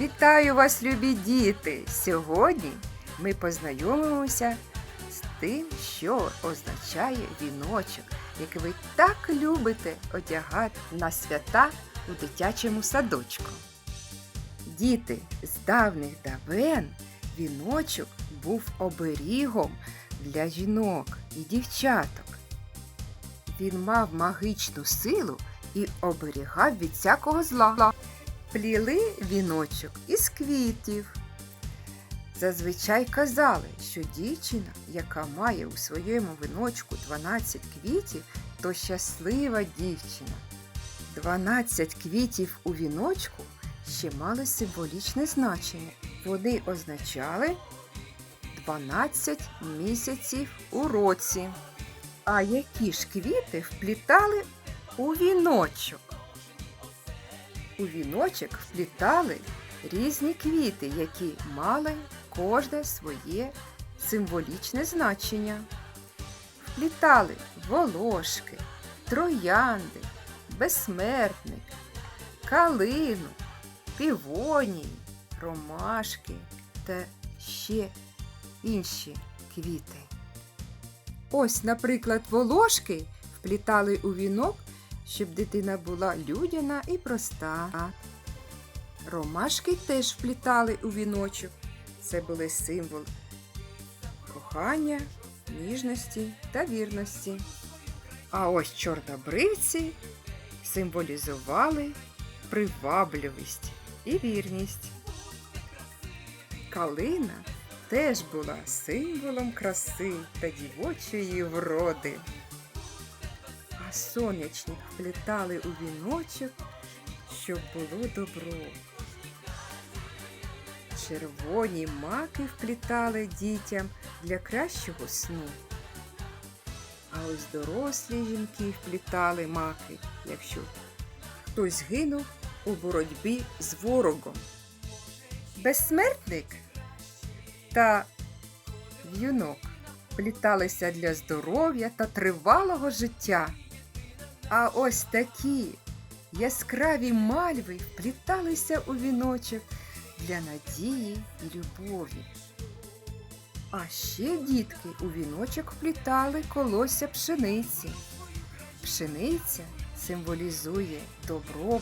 Вітаю вас, любі діти! Сьогодні ми познайомимося з тим, що означає віночок, який ви так любите одягати на свята у дитячому садочку. Діти, з давних давен віночок був оберігом для жінок і дівчаток. Він мав магічну силу і оберігав від всякого зла. Пліли віночок із квітів. Зазвичай казали, що дівчина, яка має у своєму віночку 12 квітів, то щаслива дівчина. 12 квітів у віночку ще мали символічне значення. Вони означали 12 місяців у році. А які ж квіти вплітали у віночок? У віночок вплітали різні квіти, які мали кожне своє символічне значення. Вплітали волошки, троянди, безсмертник, калину, півонії, ромашки та ще інші квіти. Ось, наприклад, волошки вплітали у вінок щоб дитина була людяна і проста. Ромашки теж вплітали у віночок. Це були символ кохання, ніжності та вірності. А ось чорнобривці символізували привабливість і вірність. Калина теж була символом краси та дівочої вроди а сонячник вплітали у віночок, щоб було добро. Червоні маки вплітали дітям для кращого сну. А ось дорослі жінки вплітали маки, якщо хтось гинув у боротьбі з ворогом. Безсмертник та в'юнок впліталися для здоров'я та тривалого життя. А ось такі яскраві мальви впліталися у віночок для надії і любові. А ще дітки у віночок вплітали колосся пшениці. Пшениця символізує добро,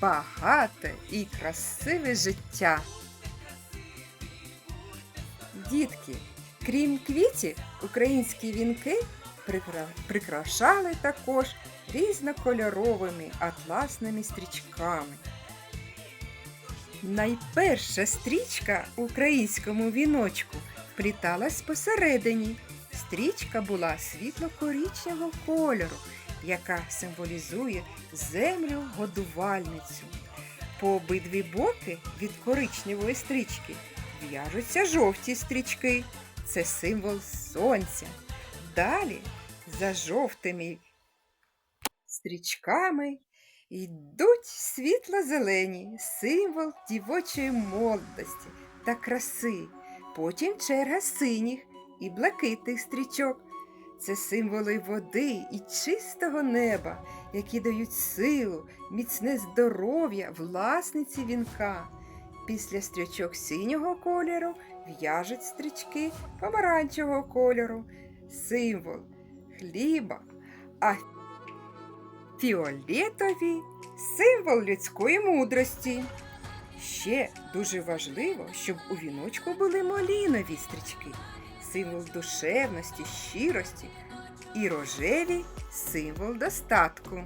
багате і красиве життя. Дітки, крім квітів, українські вінки прикрашали також різнокольоровими атласними стрічками. Найперша стрічка у українському віночку впліталась посередині. Стрічка була світло-корічневого кольору, яка символізує землю годувальницю. По обидві боки від коричневої стрічки в'яжуться жовті стрічки. Це символ сонця. Далі за жовтими стрічками йдуть світло-зелені, символ дівочої молодості та краси. Потім черга синіх і блакитних стрічок. Це символи води і чистого неба, які дають силу, міцне здоров'я власниці вінка. Після стрічок синього кольору в'яжуть стрічки помаранчевого кольору, символ хліба, а фіолетові символ людської мудрості. Ще дуже важливо, щоб у віночку були малінові стрічки, символ душевності, щирості і рожеві символ достатку.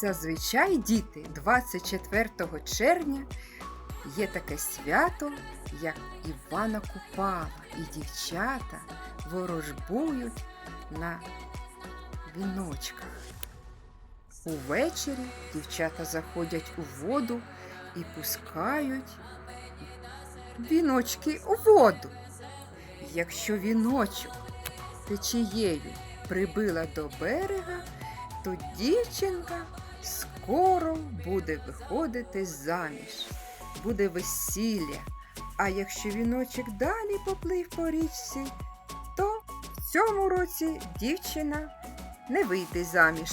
Зазвичай діти 24 червня є таке свято, як Івана Купала, і дівчата ворожбують на віночках. Увечері дівчата заходять у воду і пускають віночки у воду. Якщо віночок течією прибила до берега, то дівчинка скоро буде виходити заміж, буде весілля. А якщо віночок далі поплив по річці, то в цьому році дівчина не вийде заміж.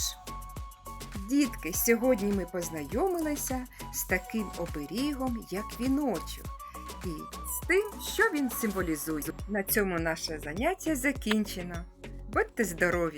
Дітки, сьогодні ми познайомилися з таким оберігом, як віночок, і з тим, що він символізує. На цьому наше заняття закінчено. Будьте здорові!